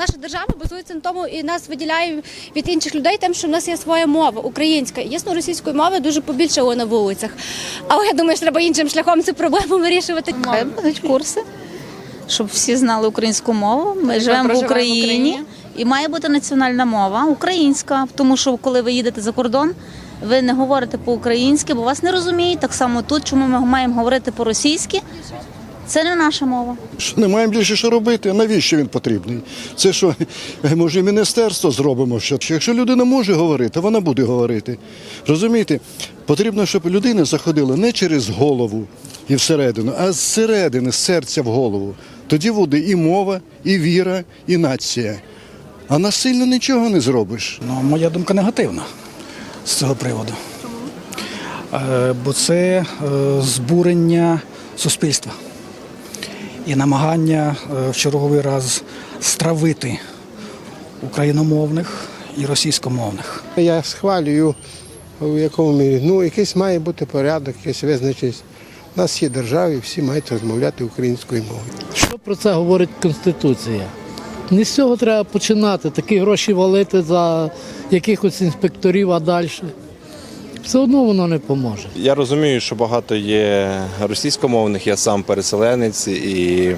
наша держава базується на тому і нас виділяє від інших людей, тим, що в нас є своя мова українська. Ясно, російської мови дуже побільшало на вулицях. Але я думаю, що треба іншим шляхом цю проблему вирішувати. Хай будуть курси, щоб всі знали українську мову. Ми живемо в проживаємо в Україні. Україні. І має бути національна мова українська, тому що коли ви їдете за кордон, ви не говорите по-українськи, бо вас не розуміють. Так само тут, чому ми маємо говорити по-російськи, це не наша мова. Не маємо більше що робити, навіщо він потрібний? Це що, може, міністерство зробимо? Що якщо людина може говорити, вона буде говорити. Розумієте, потрібно, щоб людина заходила не через голову і всередину, а зсередини, з серця в голову. Тоді буде і мова, і віра, і нація. А насильно нічого не зробиш. Ну, моя думка негативна з цього приводу. Е, Бо це е, збурення суспільства і намагання е, в черговий раз стравити україномовних і російськомовних. Я схвалюю в якому мірі. Ну, якийсь має бути порядок, якийсь визначеність. У нас є держава і всі мають розмовляти українською мовою. Що про це говорить Конституція? Не з цього треба починати, такі гроші валити за якихось інспекторів, а далі. Все одно воно не поможе. Я розумію, що багато є російськомовних, я сам переселенець, і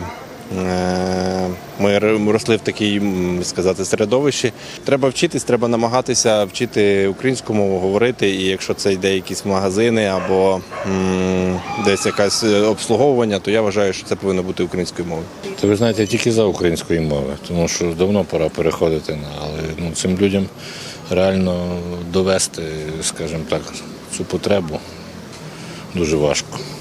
ми росли в такій сказати, середовищі. Треба вчитись, треба намагатися вчити українську мову, говорити. І якщо це йде якісь магазини або м, десь якесь е, обслуговування, то я вважаю, що це повинно бути українською мовою. То ви знаєте, тільки за української мови, тому що давно пора переходити на, але ну, цим людям реально довести, скажімо так, цю потребу дуже важко.